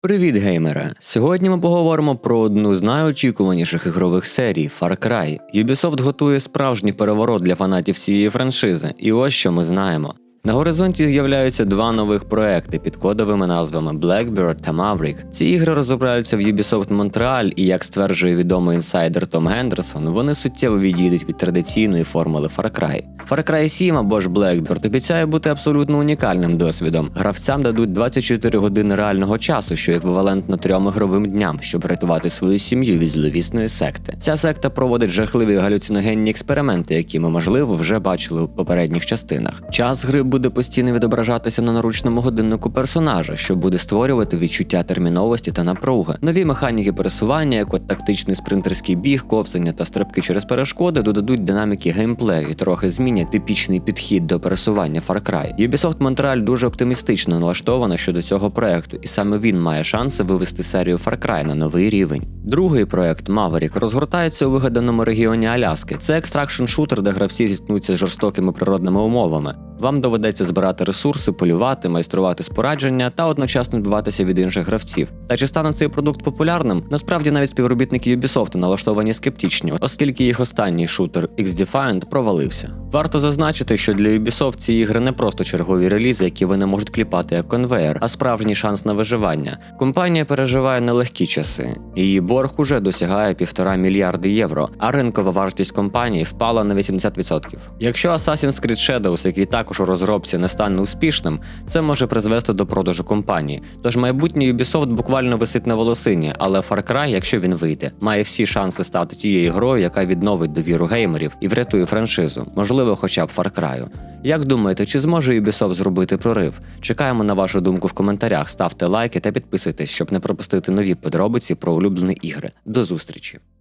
Привіт, геймери! Сьогодні ми поговоримо про одну з найочікуваніших ігрових серій Far Cry. Ubisoft готує справжній переворот для фанатів цієї франшизи, і ось що ми знаємо. На горизонті з'являються два нових проекти під кодовими назвами Blackbird та Maverick. Ці ігри розробляються в Ubisoft Montreal, і як стверджує відомий інсайдер Том Гендерсон, вони суттєво відійдуть від традиційної формули Far Cry. Far Cry 7 або ж Blackbird обіцяє бути абсолютно унікальним досвідом. Гравцям дадуть 24 години реального часу, що еквівалентно трьом ігровим дням, щоб врятувати свою сім'ю від зловісної секти. Ця секта проводить жахливі галюциногенні експерименти, які ми можливо вже бачили у попередніх частинах. Час гри буде постійно відображатися на наручному годиннику персонажа, що буде створювати відчуття терміновості та напруги. Нові механіки пересування, як от тактичний спринтерський біг, ковзання та стрибки через перешкоди, додадуть динаміки геймплею і трохи змінять типічний підхід до пересування Far Cry. Ubisoft Montreal дуже оптимістично налаштована щодо цього проекту, і саме він має шанси вивести серію Far Cry на новий рівень. Другий проект Maverick розгортається у вигаданому регіоні Аляски. Це екстракшн шутер, де гравці зіткнуться з жорстокими природними умовами. Вам доведеться збирати ресурси, полювати, майструвати спорадження та одночасно відбиватися від інших гравців. Та чи стане цей продукт популярним? Насправді навіть співробітники Ubisoft налаштовані скептично, оскільки їх останній шутер X-Defiant провалився. Варто зазначити, що для Ubisoft ці ігри не просто чергові релізи, які вони можуть кліпати як конвейер, а справжній шанс на виживання. Компанія переживає нелегкі часи. Її борг уже досягає півтора мільярди євро, а ринкова вартість компанії впала на 80%. Якщо Assassin's Creed Shadows, який також у розробці не стане успішним, це може призвести до продажу компанії. Тож майбутнє Ubisoft буквально висить на волосині, але Far Cry, якщо він вийде, має всі шанси стати тією грою, яка відновить довіру геймерів і врятує франшизу, можливо, хоча б Far Cry. Як думаєте, чи зможе Ubisoft зробити прорив? Чекаємо на вашу думку в коментарях, ставте лайки та підписуйтесь, щоб не пропустити нові подробиці про улюблені ігри. До зустрічі!